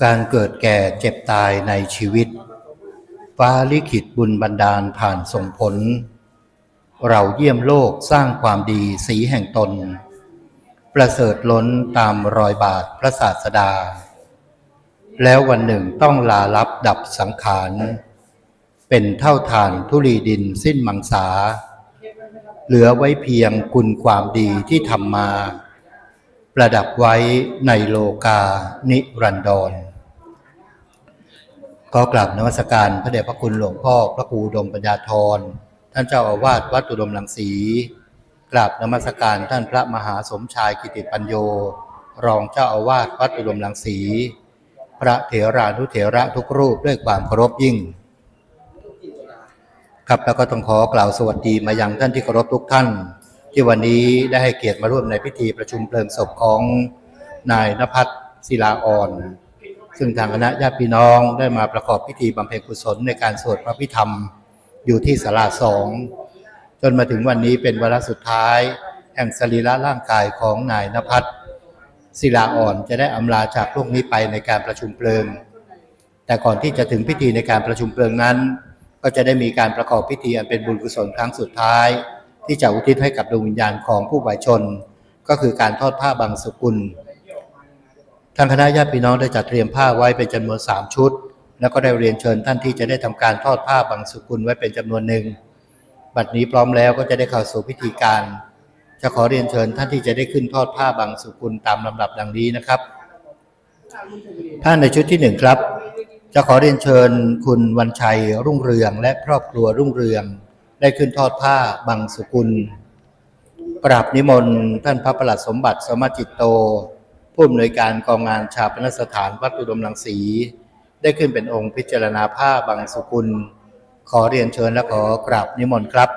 การเกิดแก่เจ็บตายในชีวิต ฟ้าลิขิตบุญบันดาลผ่านส่งผล เราเยี่ยมโลกสร้างความดีสีแห่งตน ประเสริฐล้นตามรอยบาทพระศาสดา แล้ววันหนึ่งต้องลาลับดับสังขาร เป็นเท่าฐานทุลีดินสิ้นมังสา เหลือไว้เพียงคุณความดีที่ทำมาประดับไว้ในโลกานิรันดร ก็กราบนมัสการพระเดชพระคุณหลวงพ่อพระครูดมปัญญาธร ท่านเจ้าอาวาสวัดอุดมรังสีกราบนมัสการท่านพระมหาสมชายกิติปัญโย รองเจ้าอาวาสวัดอุดมรังสีพระเถรานุเถระทุกรูปด้วยความเคารพยิ่ง ครับแล้วก็ต้องขอกล่าวสวัสดีมายังท่านที่เคารพทุกท่าน ที่วันนี้ได้ให้เกียรติมาร่วมในพิธีประชุมเพลิงศพของนายนภัสศิลาอ่อน ซึ่งทางคณะญาติพี่น้องได้มาประกอบพิธีบำเพ็ญกุศลในการสวดพระพิธรรมอยู่ที่ศาลาสองจนมาถึงวันนี้เป็นวาระสุดท้าย แห่งสรีระร่างกายของนายนภัสศิลาอ่อนจะได้อำลาจากโลกนี้ไปในการประชุมเพลิง แต่ก่อนที่จะถึงพิธีในการประชุมเพลิงนั้น ก็จะได้มีการประกอบพิธีอันเป็นบุญกุศลครั้งสุดท้าย ที่จะอุทิศให้กับดวงวิญญาณของผู้วายชน ก็คือการทอดผ้าบางสกุล ทางคณะญาติพี่น้องได้จัดเตรียมผ้าไว้เป็นจำนวน 3 ชุด แล้วก็ได้เรียนเชิญท่านที่จะได้ทำการทอดผ้าบางสุกุลไว้เป็นจำนวนหนึ่ง บัดนี้พร้อมแล้วก็จะได้เข้าสู่พิธีการ จะขอเรียนเชิญท่านที่จะได้ขึ้นทอดผ้าบางสุกุลตามลำดับดังนี้นะครับ ท่านในชุดที่หนึ่งครับ จะขอเรียนเชิญคุณวันชัยรุ่งเรือง และครอบครัวรุ่งเรือง ได้ขึ้นทอดผ้าบางสุกุลกราบนิมนต์ท่านพระประหลัดสมบัติสมจิตโต ผู้อำนวยการกองงานชาปนสถานวัดอุดมลังสี ได้ขึ้นเป็นองค์พิจารณาผ้าบางสุกุล ขอเรียนเชิญและขอกราบนิมนต์ครับ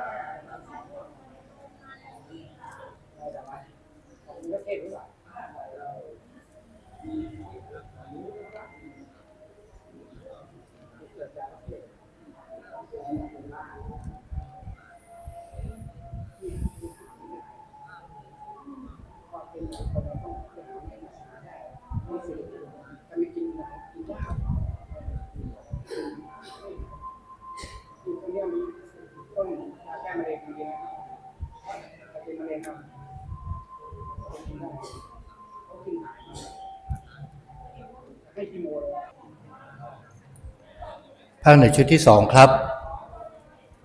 ภาคในชุดที่สองครับ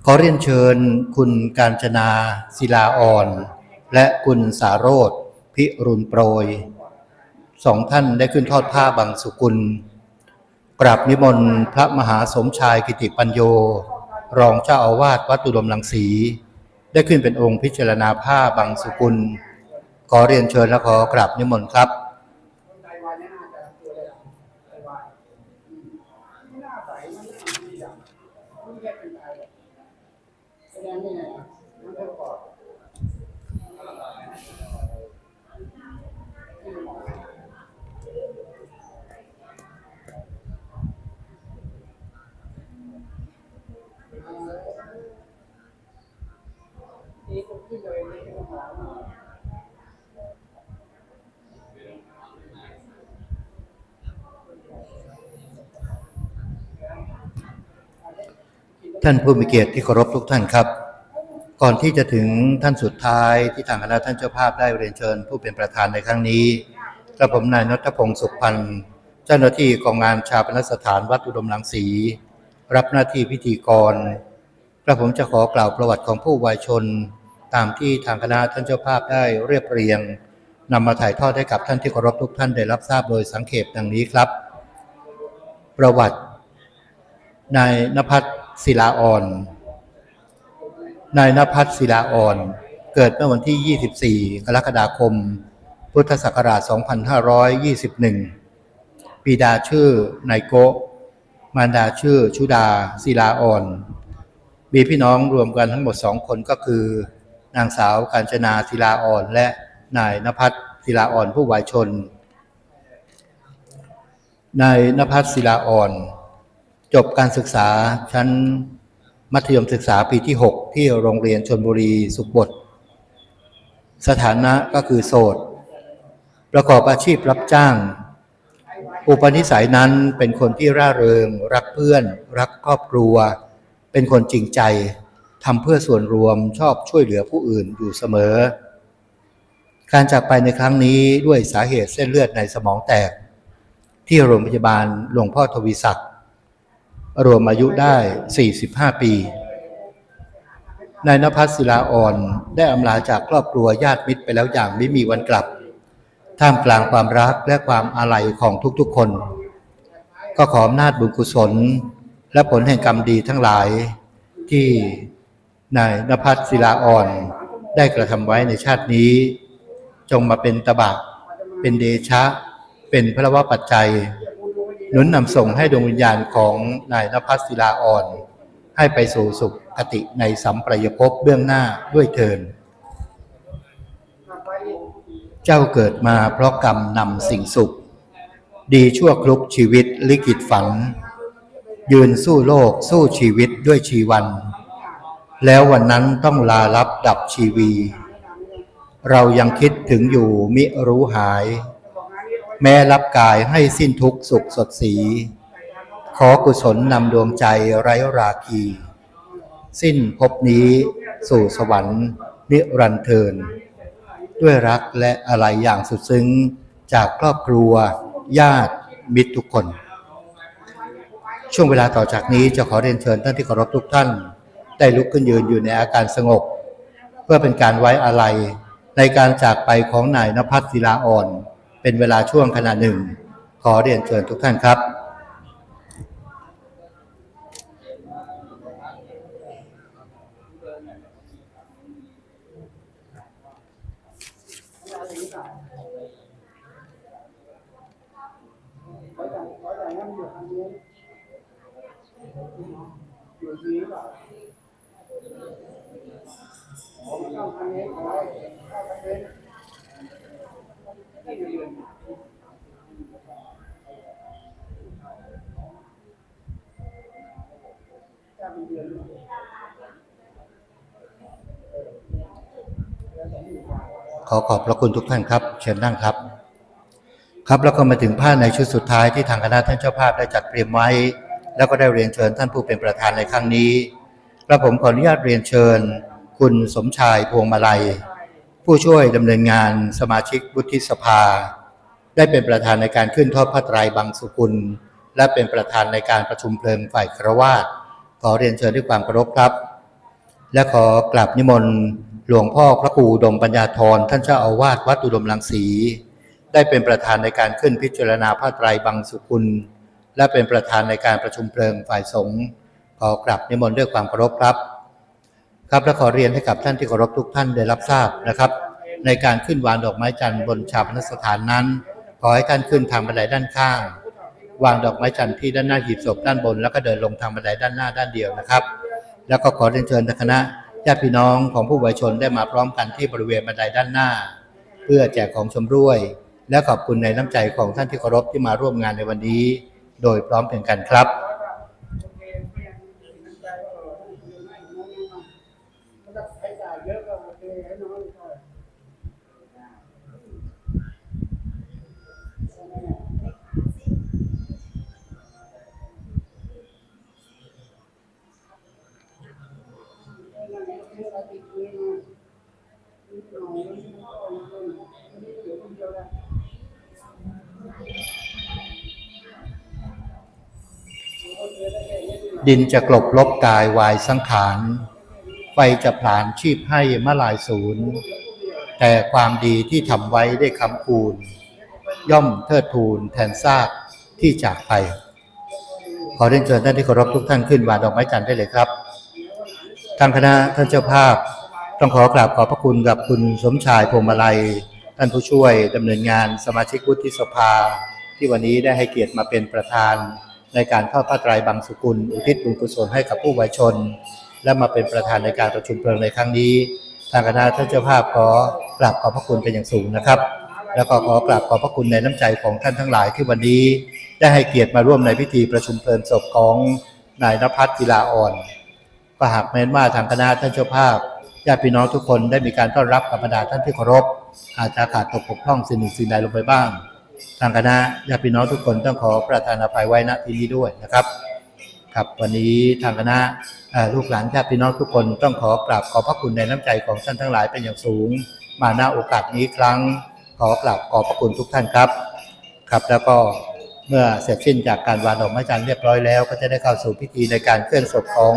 ขอเรียนเชิญคุณการจนาศิลาอ่อน และคุณสาโรธพิรุณโปรยสองท่านได้ขึ้นทอดผ้าบางสุกุล กราบนิมนต์พระมหาสมชายกิติปัญโย รองเจ้าอาวาสวัดตุดมลังสี ได้ขึ้นเป็นองค์พิจารณาผ้าบางสุกุล ขอเรียนเชิญและขอกราบนิมนต์ครับท่าน ท่านผู้มีเกียรติที่เคารพทุกท่านครับ ก่อนที่จะถึงท่านสุดท้ายที่ทางคณะท่านเจ้าภาพได้เรียนเชิญ ผู้เป็นประธานในครั้งนี้กระผมนายนทพงศ์สุขพันธ์เจ้าหน้าที่กองงานชาปนสถานวัดอุดมรังสี รับหน้าที่พิธีกรกระผมจะขอกล่าวประวัติของผู้วายชน ตามที่ทางคณะท่านเจ้าภาพได้เรียบเรียงนำมาถ่ายทอดให้กับท่านที่เคารพทุกท่านได้รับทราบโดยสังเขปดังนี้ครับ ประวัตินายนภัสศิลาอ่อนนายนภัสศิลาอ่อน เกิดเมื่อวันที่ 24 กรกฎาคม พุทธศักราช 2521บิดาชื่อนายโกมารดาชื่อชุดาศิลาอ่อน มีพี่น้องรวมกันทั้งหมดสองคนก็คือ นางสาวกาญจนาศิลาอ่อน และนายนภัสศิลาอ่อนผู้วายชน นายนภัสศิลาอ่อน จบการศึกษาชั้นมัธยมศึกษาปีที่ 6 ที่โรงเรียนชนบุรีสุขบดสถานะก็คือโสด ประกอบอาชีพรับจ้าง อุปนิสัยนั้นเป็นคนที่ร่าเริง รักเพื่อน รักครอบครัว เป็นคนจริงใจ ทำเพื่อส่วนรวมชอบช่วยเหลือผู้อื่นอยู่เสมอ การจากไปในครั้งนี้ด้วยสาเหตุเส้นเลือดในสมองแตก ที่โรงพยาบาลหลวงพ่อทวีศักดิ์รวมอายุได้ 45 ปีนายนภัสศิลาอ่อนได้อำลาจากครอบครัวญาติมิตรไปแล้วอย่างไม่มีวันกลับ ท่ามกลางความรักและความอาลัยของทุกๆคน ก็ขออำนาจบุญกุศล และผลแห่งกรรมดีทั้งหลายที่ นายนภัสศิลาอ่อนได้กระทำไว้ในชาตินี้ จงมาเป็นตบะเป็นเดชะ เป็นพระวปัจจัยหนุนนำส่งให้ดวงวิญญาณของนายนภัสศิลาอ่อน ให้ไปสู่สุขคติในสัมปรายภพเบื้องหน้าด้วยเทินเจ้าเกิดมาเพราะกรรมนำสิ่งสุข ดีชั่วคลุกชีวิตลิขิตฝัน ยืนสู้โลกสู้ชีวิตด้วยชีวัน แล้ววันนั้นต้องลาลับดับชีวี เรายังคิดถึงอยู่มิรู้หาย แม้รับกายให้สิ้นทุกข์สุขสดสี ขอกุศลนำดวงใจไร้ราคี สิ้นภพนี้สู่สวรรค์นิรันเทิน ด้วยรักและอะไรอย่างสุดซึ้งจากครอบครัว ญาติมิตรทุกคน ช่วงเวลาต่อจากนี้จะขอเรียนเชิญท่านที่เคารพทุกท่าน ได้ลุกขึ้นยืนอยู่ในอาการสงบ เพื่อเป็นการไว้อาลัยในการจากไปของนายนภัสศิลาอ่อน เป็นเวลาช่วงขณะหนึ่ง ขอเรียนเชิญทุกท่านครับ ขอขอบพระคุณทุกท่านครับ เชิญนั่งครับ ครับแล้วก็มาถึงผ้าในชุดสุดท้ายที่ทางคณะท่านเจ้าภาพได้จัดเตรียมไว้ แล้วก็ได้เรียนเชิญท่านผู้เป็นประธานในครั้งนี้และผมขออนุญาตเรียนเชิญ คุณสมชายพวงมาลัย ผู้ช่วยดำเนินงานสมาชิกวุฒิสภา ได้เป็นประธานในการขึ้นทอดผ้าไตรบางสุกุล และเป็นประธานในการประชุมเพลิงฝ่ายครวาสขอเรียนเชิญด้วยความเคารพครับ และขอกราบนิมนต์หลวงพ่อพระครูดมปัญญาธรท่านเจ้าอาวาสวัดอุดมรังสี ได้เป็นประธานในการขึ้นพิจารณาผ้าไตรบังสุกุล และเป็นประธานในการประชุมเพลิงฝ่ายสงฆ์ขอกราบนิมนต์ด้วยความเคารพครับ ครับและขอเรียนให้กับท่านที่เคารพทุกท่านได้รับทราบนะครับ ในการขึ้นวางดอกไม้จันทร์บนชาปนสถานนั้น ขอให้ท่านขึ้นทางบันไดด้านข้าง วางดอกไม้จันทร์ที่ด้านหน้าหีบศพด้านบน แล้วก็เดินลงทางบันไดด้านหน้าด้านเดียวนะครับ แล้วก็ขอเรียนเชิญคณะญาติพี่น้องของผู้วัยชนได้มาพร้อมกันที่บริเวณบันไดด้านหน้า เพื่อแจกของชำร่วย และขอบคุณในน้ำใจของท่านที่เคารพที่มาร่วมงานในวันนี้ โดยพร้อมเพรียงกันครับ ดินจะกลบลบกายวายสังขารไฟจะผลาญชีพให้มะลายศูนย์ แต่ความดีที่ทำไว้ได้คำคูณ ย่อมเทิดทูนแทนซากที่จากไป ขอเรียนเชิญท่านที่เคารพทุกท่านขึ้นวางดอกไม้จันทร์ได้เลยครับทางคณะท่านเจ้าภาพ ต้องขอกราบขอบพระคุณกับคุณสมชายพวงมาลัย ท่านผู้ช่วยดำเนินงานสมาชิกวุฒิสภา ที่วันนี้ได้ให้เกียรติมาเป็นประธาน ในการเข้าผ้าไตรบังสุกุล อุทิศบุญกุศลให้กับผู้วัยชน และมาเป็นประธานในการประชุมเพลิงในครั้งนี้ ทางคณะท่านเจ้าภาพขอกราบขอบพระคุณเป็นอย่างสูงนะครับ แล้วก็ขอกราบขอบพระคุณในน้ำใจของท่านทั้งหลายที่วันนี้ได้ให้เกียรติมาร่วมในพิธีประชุมเพลิงศพของนายนภัสกีฬาอ่อนก็หากแม้นว่าทางคณะท่านเจ้าภาพญาติพี่น้องทุกคนได้มีการต้อนรับกับบรรดาท่านที่เคารพอาจจะขาดตกบกพร่องสิ่งหนึ่งสิ่งใดลงไปบ้าง ทางคณะญาติพี่น้องทุกคนต้องขอประทานอภัยไว้ณที่นี้ด้วยนะครับครับวันนี้ทางคณะลูกหลานญาติพี่น้องทุกคนต้องขอกราบขอบพระคุณในน้ำใจของท่านทั้งหลายเป็นอย่างสูง มาณโอกาสนี้ครั้งขอกราบขอบพระคุณทุกท่านครับ ครับแล้วก็เมื่อเสร็จสิ้นจากการวางดอกไม้จันทร์เรียบร้อยแล้วก็จะได้เข้าสู่พิธีในการเคลื่อนศพของ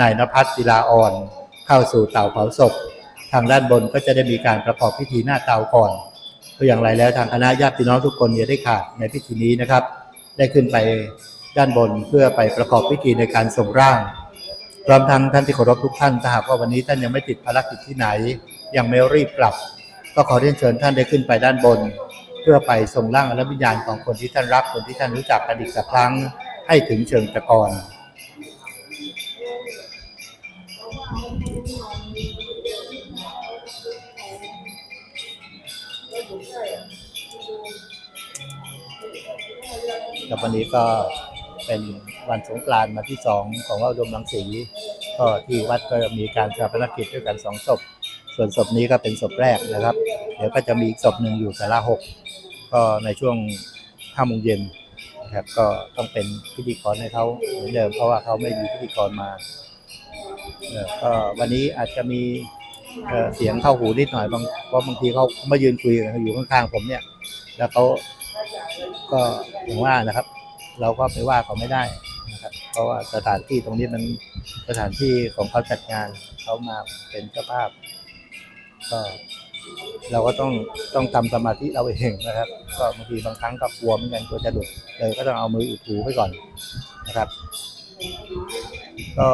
นายนภัสศิลาอ่อน เข้าสู่เต่าเผาศพ ทางด้านบนก็จะได้มีการประกอบพิธีหน้าเตาก่อน อย่างไรแล้วทางคณะญาติพี่น้องทุกคนอย่าได้ขาดในพิธีนี้นะครับ ได้ขึ้นไปด้านบนเพื่อไปประกอบพิธีในการส่งร่างพร้อมทั้งท่านที่เคารพทุกท่านถ้าหากว่าวันนี้ท่านยังไม่ติดภารกิจที่ไหน ยังไม่รีบกลับ ก็ขอเรียนเชิญท่านได้ขึ้นไปด้านบน เพื่อไปส่งร่างและวิญญาณของคนที่ท่านรักคนที่ท่านรู้จักกันอีกสักครั้งให้ถึงเชิงตะกอน กับวันนี้ก็เป็นวันสงกรานต์วันที่สองของว่าดมรังสีก็ที่วัดก็มีการชาปนกิจด้วยกันสองศพ ส่วนศพนี้ก็เป็นศพแรกนะครับ เดี๋ยวก็จะมีอีกศพหนึ่งอยู่สาราหกก็ในช่วงห้าโมงเย็นนะครับก็ต้องเป็นพิธีกรให้เขาเหมือนเดิมเพราะว่าเขาไม่มีพิธีกรมาเอ่อก็วันนี้อาจจะมี เสียงเข้าหูนิดหน่อยบางเพราะบางทีเขามายืนคุยกันอยู่ข้างๆผมเนี่ย แล้วเขาก็อย่างว่านะครับ เราก็ไปว่าเขาไม่ได้นะครับ เพราะว่าสถานที่ตรงนี้มันสถานที่ของเขาจัดงานเขามาเป็นเจ้าภาพ ก็เราก็ต้องต้องทำสมาธิเราเองนะครับ ก็บางทีบางครั้งก็กลัวเหมือนกันกลัวจะหลุดเลยก็ต้องเอามืออุดหูไว้ก่อนนะครับ ก็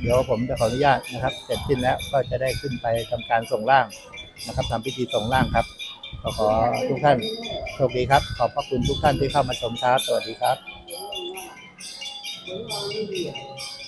เดี๋ยวผมจะขออนุญาตนะครับ เสร็จสิ้นแล้วก็จะได้ขึ้นไปทำการส่งร่างนะครับทำพิธีส่งร่างครับขอขอทุกท่านโชคดีครับ ขอบพระคุณทุกท่านที่เข้ามาชมครับสวัสดีครับ